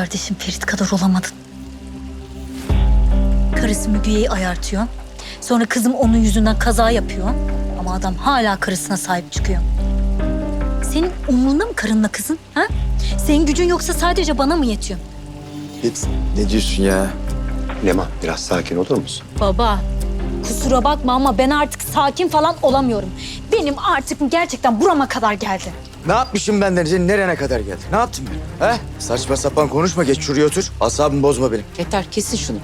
kardeşim Ferit kadar olamadın. Karısı Müge'yi ayartıyor. Sonra kızım onun yüzünden kaza yapıyor. Ama adam hala karısına sahip çıkıyor. Senin umrunda mı karınla kızın? Ha? Senin gücün yoksa sadece bana mı yetiyor? Git. Ne diyorsun ya? Leman biraz sakin olur musun? Baba, kusura bakma ama ben artık sakin falan olamıyorum. Benim artık gerçekten burama kadar geldi. Ne yapmışım ben Denize? Nerene kadar geldi? Ne yaptım ben? He? Saçma sapan konuşma. Geç şuraya otur. Asabımı bozma benim. Yeter kesin şunu.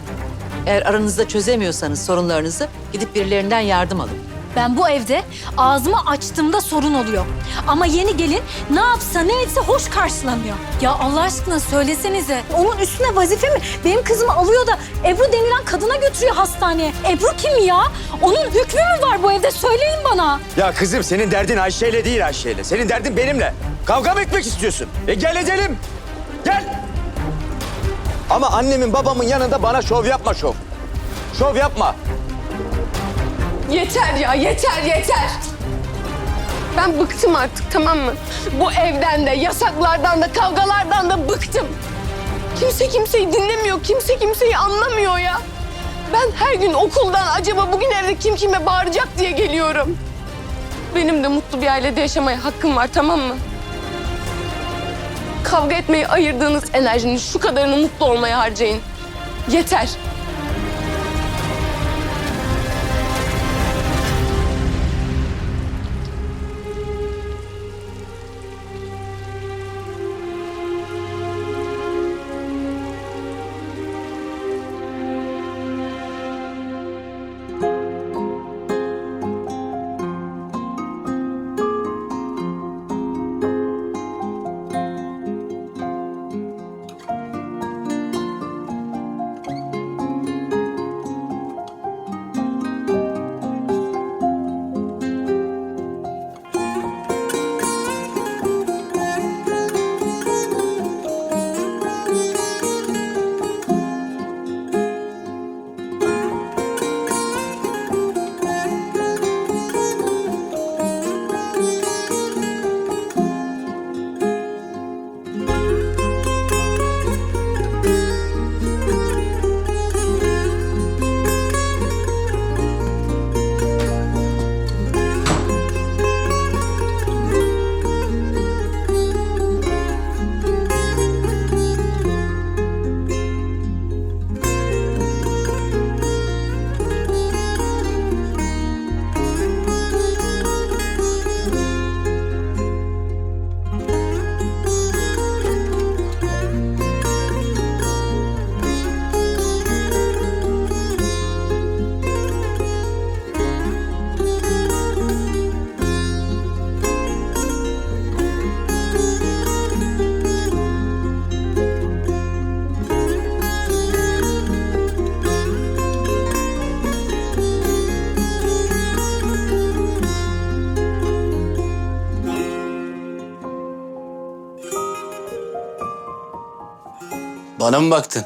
Eğer aranızda çözemiyorsanız sorunlarınızı gidip birilerinden yardım alın. Ben bu evde ağzımı açtığımda sorun oluyor. Ama yeni gelin ne yapsa ne etse hoş karşılanıyor. Ya Allah aşkına söylesenize. Onun üstüne vazife mi? Benim kızımı alıyor da Ebru denilen kadına götürüyor hastaneye. Ebru kim ya? Onun hükmü mü var bu evde? Söyleyin bana. Ya kızım senin derdin Ayşe'yle değil Ayşe'yle. Senin derdin benimle. Kavga mı etmek istiyorsun? E gel edelim. Gel. Ama annemin babamın yanında bana şov yapma şov. Şov yapma. Yeter ya yeter yeter. Ben bıktım artık tamam mı? Bu evden de yasaklardan da kavgalardan da bıktım. Kimse kimseyi dinlemiyor, kimse kimseyi anlamıyor ya. Ben her gün okuldan acaba bugün evde kim kime bağıracak diye geliyorum. Benim de mutlu bir ailede yaşamaya hakkım var tamam mı? Kavga etmeyi ayırdığınız enerjinin şu kadarını mutlu olmaya harcayın. Yeter. Bana mı baktın?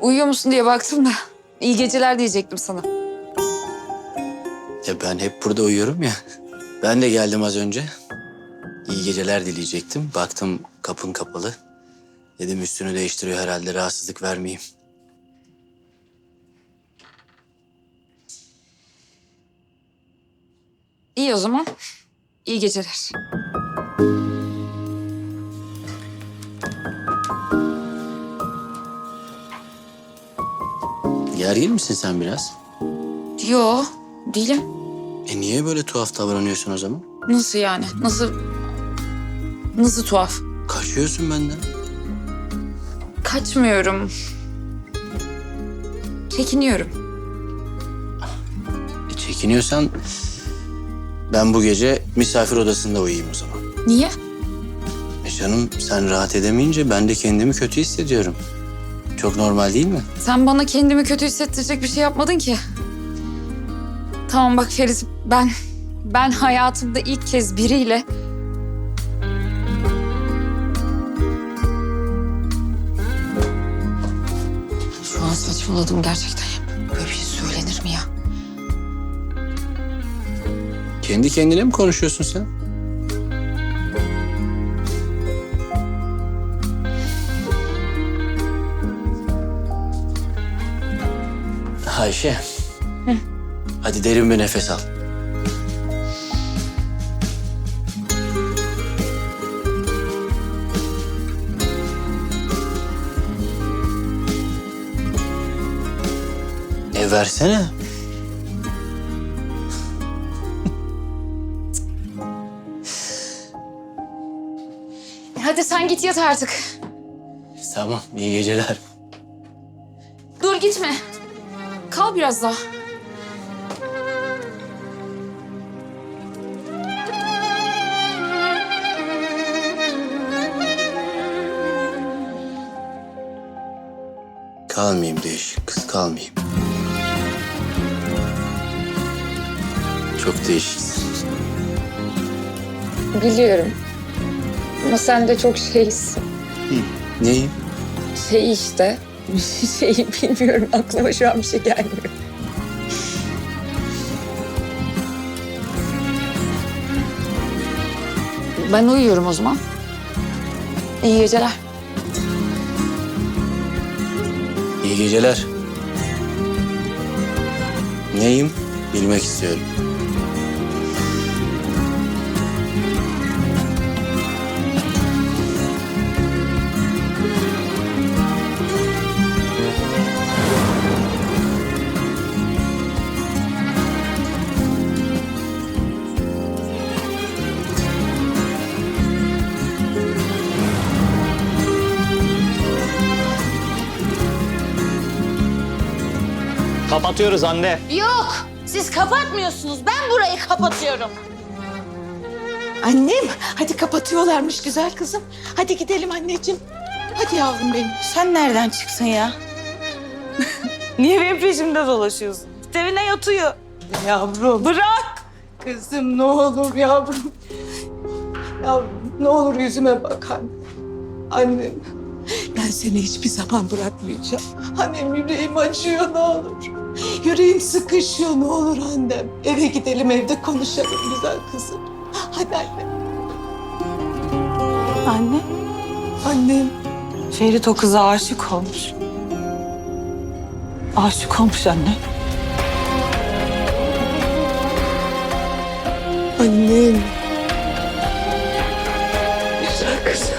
Uyuyor musun diye baktım da. İyi geceler diyecektim sana. Ya ben hep burada uyuyorum ya. Ben de geldim az önce. İyi geceler dileyecektim. Baktım kapın kapalı. Dedim üstünü değiştiriyor herhalde rahatsızlık vermeyeyim. İyi o zaman. İyi geceler. Gergin misin sen biraz? Yo, değilim. E niye böyle tuhaf davranıyorsun o zaman? Nasıl yani? Nasıl... Nasıl tuhaf? Kaçıyorsun benden. Kaçmıyorum. Çekiniyorum. E çekiniyorsan ben bu gece misafir odasında uyuyayım o zaman. Niye? E canım sen rahat edemeyince ben de kendimi kötü hissediyorum. Çok normal değil mi? Sen bana kendimi kötü hissettirecek bir şey yapmadın ki. Tamam bak Ferit, ben... Ben hayatımda ilk kez biriyle... Şu an saçmaladım gerçekten. Böyle bir şey söylenir mi ya? Kendi kendine mi konuşuyorsun sen? Ayşe. Hadi derin bir nefes al. E versene. Hadi sen git yat artık. Tamam, iyi geceler. Dur gitme. Kal biraz daha. Kalmayayım değişik kız, kalmayayım. Çok değişiksin. Biliyorum. Ama sen de çok şeysin. Neyim? Şey işte. Şeyi bilmiyorum. Aklıma şu an bir şey gelmiyor. Ben uyuyorum o zaman. İyi geceler. İyi geceler. Neyim? Bilmek istiyorum. Kapatıyoruz anne. Yok, siz kapatmıyorsunuz. Ben burayı kapatıyorum. Annem, hadi kapatıyorlarmış güzel kızım. Hadi gidelim anneciğim. Hadi yavrum benim. Sen nereden çıktın ya? Niye benim peşimde dolaşıyorsun? Git evine yatıyor. Yavrum. Bırak. Kızım ne olur yavrum. Yavrum ne olur yüzüme bak anne. Annem. Seni hiçbir zaman bırakmayacağım. Annem yüreğim acıyor ne olur. Yüreğim sıkışıyor ne olur annem. Eve gidelim evde konuşalım güzel kızım. Hadi anne. Anne, Annem. Ferit o kıza aşık olmuş. Aşık olmuş anne. Annem. Güzel kızım.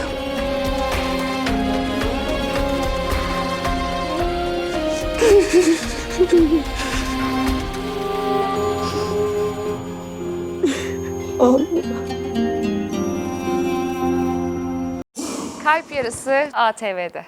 Kalp Yarısı ATV'de.